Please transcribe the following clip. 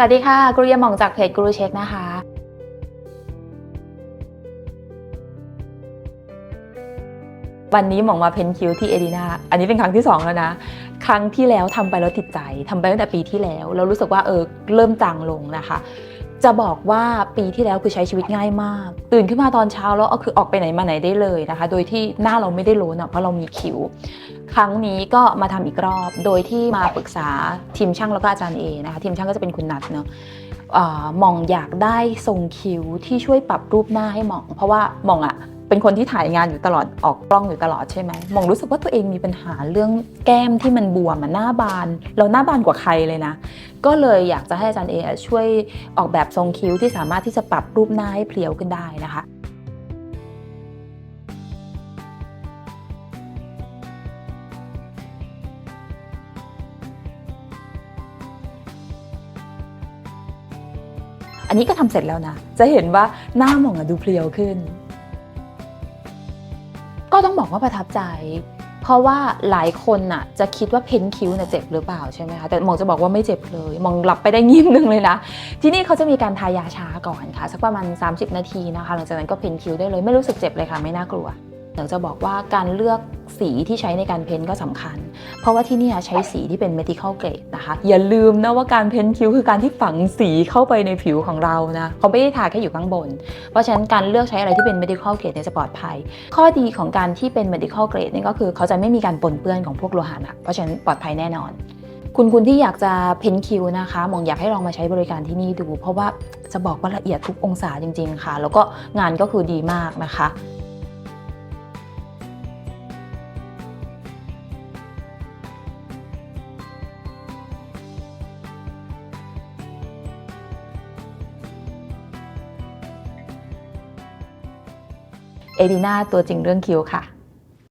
สวัสดีค่ะกรุยาหม่องจากเพจกรุเช็คนะคะวันนี้หมองมาเพ้นคิ้วที่เอดีนาอันนี้เป็นครั้งที่ 2 แล้วนะ ครั้งที่แล้วทำไปแล้วติดใจทำไปตั้งแต่ปีที่แล้ว เรารู้สึกว่าเออเริ่มจางลงนะคะ จะบอกว่าปีที่แล้วคือใช้ชีวิตง่ายมาก ตื่นขึ้นมาตอนเช้าแล้วเอาคือออกไปไหนมาไหนได้เลยนะคะ โดยที่หน้าเราไม่ได้โลนอะเพราะเรามีคิ้วครั้งนี้ก็มาทำอีกรอบ โดยที่มาปรึกษาทีมช่างแล้วก็อาจารย์เอนะคะทีมช่างก็จะเป็นคุณนัทเนาะอ่อหมองอยากได้ทรงคิ้วที่ช่วยปรับรูปหน้าให้หมอง เพราะว่าหมองอะ เป็นคนที่ถ่ายงานอยู่ตลอดออกกล้องอยู่ตลอดใช่ไหมมองรู้สึกว่าตัวเองมีปัญหาเรื่องแก้มที่มันบวมอะหน้าบาน เราหน้าบานกว่าใครเลยนะ ก็เลยอยากจะให้อาจารย์เอช่วยออกแบบทรงคิ้วที่สามารถที่จะปรับรูปหน้าให้เพรียวขึ้นได้นะคะอันนี้ก็ทำเสร็จแล้วนะ จะเห็นว่าหน้าหมองอะดูเพรียวขึ้น ต้องบอกว่าประทับใจ เพราะว่าหลายคนน่ะจะคิดว่าเพ้นคิ้วเนี่ยเจ็บหรือเปล่าใช่ไหมคะแต่หมองจะบอกว่าไม่เจ็บเลยหมองหลับไปได้งีบนึงเลยนะที่นี่เขาจะมีการทายาชาก่อนค่ะ สักประมาณ 30 นาทีนะคะ หลังจากนั้นก็เพ้นคิ้วได้เลยไม่รู้สึกเจ็บเลยค่ะไม่น่ากลัวเดี๋ยวจะบอกว่าการเลือก สีที่ใช้ในการเพ้นก็สำคัญ เพราะว่าที่นี่ใช้สีที่เป็น medical grade นะคะ อย่าลืมนะว่าการเพ้นคิ้วคือการที่ฝังสีเข้าไปในผิวของเรานะเขาไม่ได้ทาแค่อยู่ข้างบน เพราะฉะนั้นการเลือกใช้อะไรที่เป็น medical grade เนี่ยจะปลอดภัย ข้อดีของการที่เป็น medical grade นี่ก็คือเขาจะไม่มีการปนเปื้อนของพวกโลหะหนักเพราะฉะนั้นปลอดภัยแน่นอนคุณคุณที่อยากจะเพ้นคิ้วนะคะมองอยากให้ลองมาใช้บริการที่นี่ดู เพราะว่าจะบอกว่าละเอียดทุกองศาจริง ๆ ค่ะ แล้วก็งานก็คือดีมากนะคะ เอดีนาตัวจริงเรื่องคิ้วค่ะ